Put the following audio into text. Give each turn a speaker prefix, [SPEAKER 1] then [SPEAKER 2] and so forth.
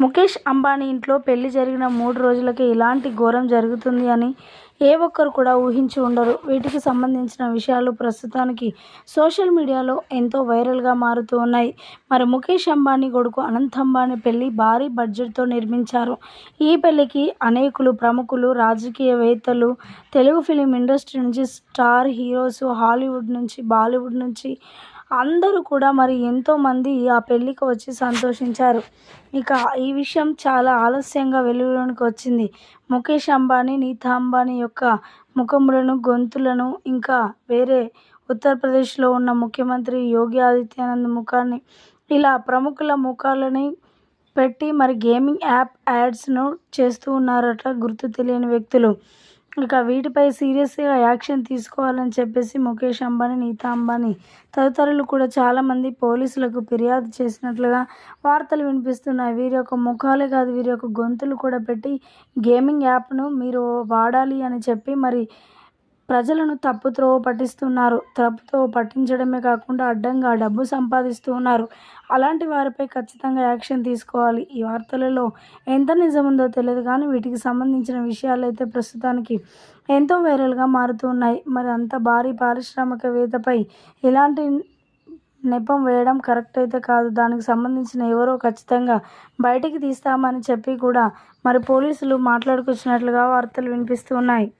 [SPEAKER 1] ముఖేష్ అంబానీ ఇంట్లో పెళ్ళి జరిగిన మూడు రోజులకే ఇలాంటి ఘోరం జరుగుతుంది అని ఏ ఒక్కరు కూడా ఊహించి ఉండరు. వీటికి సంబంధించిన విషయాలు ప్రస్తుతానికి సోషల్ మీడియాలో ఎంతో వైరల్గా మారుతూ ఉన్నాయి. మరి ముఖేష్ అంబానీ కొడుకు అనంత్ అంబానీ పెళ్ళి భారీ బడ్జెట్తో నిర్మించారు. ఈ పెళ్ళికి అనేకులు ప్రముఖులు రాజకీయవేత్తలు తెలుగు ఫిలిం ఇండస్ట్రీ నుంచి స్టార్ హీరోస్ హాలీవుడ్ నుంచి బాలీవుడ్ నుంచి అందరూ కూడా మరి ఎంతోమంది ఆ పెళ్ళికి వచ్చి సంతోషించారు. ఇక ఈ విషయం చాలా ఆలస్యంగా వెలుగులోనికి వచ్చింది. ముఖేష్ అంబానీ నీతా అంబానీ యొక్క ముఖములను గొంతులను ఇంకా వేరే ఉత్తరప్రదేశ్లో ఉన్న ముఖ్యమంత్రి యోగి ఆదిత్యానంద్ ముఖాన్ని ఇలా ప్రముఖుల ముఖాలని పెట్టి మరి గేమింగ్ యాప్ యాడ్స్ను చేస్తూ ఉన్నారట గుర్తు తెలియని వ్యక్తులు. ఇక వీటిపై సీరియస్గా యాక్షన్ తీసుకోవాలని చెప్పేసి ముఖేష్ అంబానీ నీతా అంబానీ తదితరులు కూడా చాలామంది పోలీసులకు ఫిర్యాదు చేసినట్లుగా వార్తలు వినిపిస్తున్నాయి. వీరి యొక్క ముఖాలే కాదు వీరి యొక్క గొంతులు కూడా పెట్టి గేమింగ్ యాప్ను మీరు వాడాలి అని చెప్పి మరి ప్రజలను తప్పుత్రోవ పట్టిస్తున్నారు. తప్పుతో పట్టించడమే కాకుండా అడ్డంగా డబ్బు సంపాదిస్తూ ఉన్నారు. అలాంటి వారిపై ఖచ్చితంగా యాక్షన్ తీసుకోవాలి. ఈ వార్తలలో ఎంత నిజముందో తెలియదు కానీ వీటికి సంబంధించిన విషయాలు అయితే ప్రస్తుతానికి ఎంతో వైరల్గా మారుతూ ఉన్నాయి. మరి అంత భారీ పారిశ్రామికవేత్తపై ఇలాంటి నెపం వేయడం కరెక్ట్ అయితే కాదు. దానికి సంబంధించిన ఎవరో ఖచ్చితంగా బయటికి తీస్తామని చెప్పి కూడా మరి పోలీసులు మాట్లాడుకొచ్చినట్లుగా వార్తలు వినిపిస్తూ ఉన్నాయి.